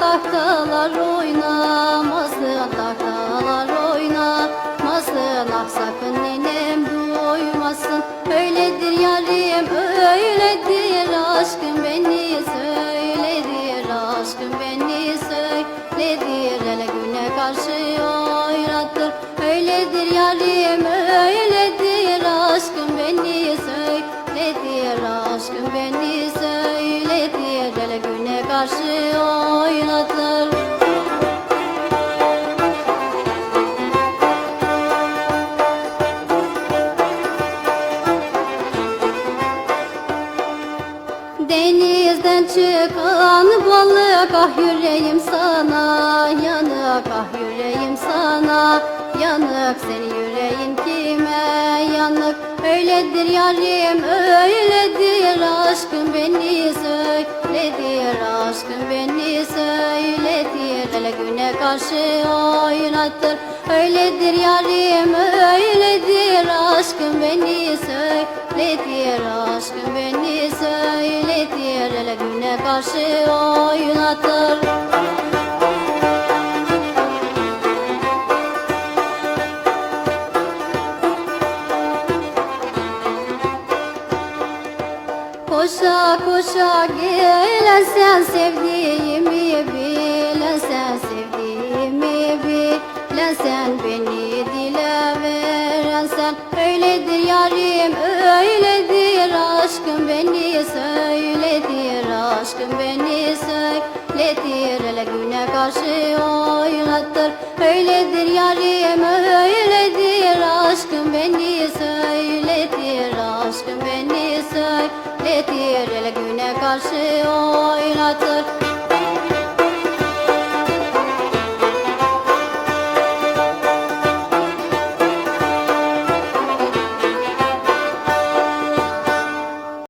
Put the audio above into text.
tahtalar oynamasın tahtalar oynamasın Ah sakın ninem duymasın Öyledir yarim öyledir aşkım beni söyledir Aşkım beni söyledir. Hele güne karşı oynatır Öyledir yarim Denizden çıkan balık ah yüreğim sana yanık ah yüreğim sana. Yanık senin yüreğin kime yanık? Öyledir yarim öyledir aşkım beni söyledir aşkım beni söyledir hele güne karşı oynatır öyledir yarim öyledir aşkım. Beni söyledir aşkım. Beni söyledir. Hele güne karşı oynatır Koşa koşa gelen sen beni dile veren sen öyledir yarim öyledir aşkım. Beni söyledir aşkım beni söyledir. Hele güne karşı oynattır. Öyledir yarim öyledir aşkım. Beni söyledir aşkım beni söyletir hele güne karşı oynatır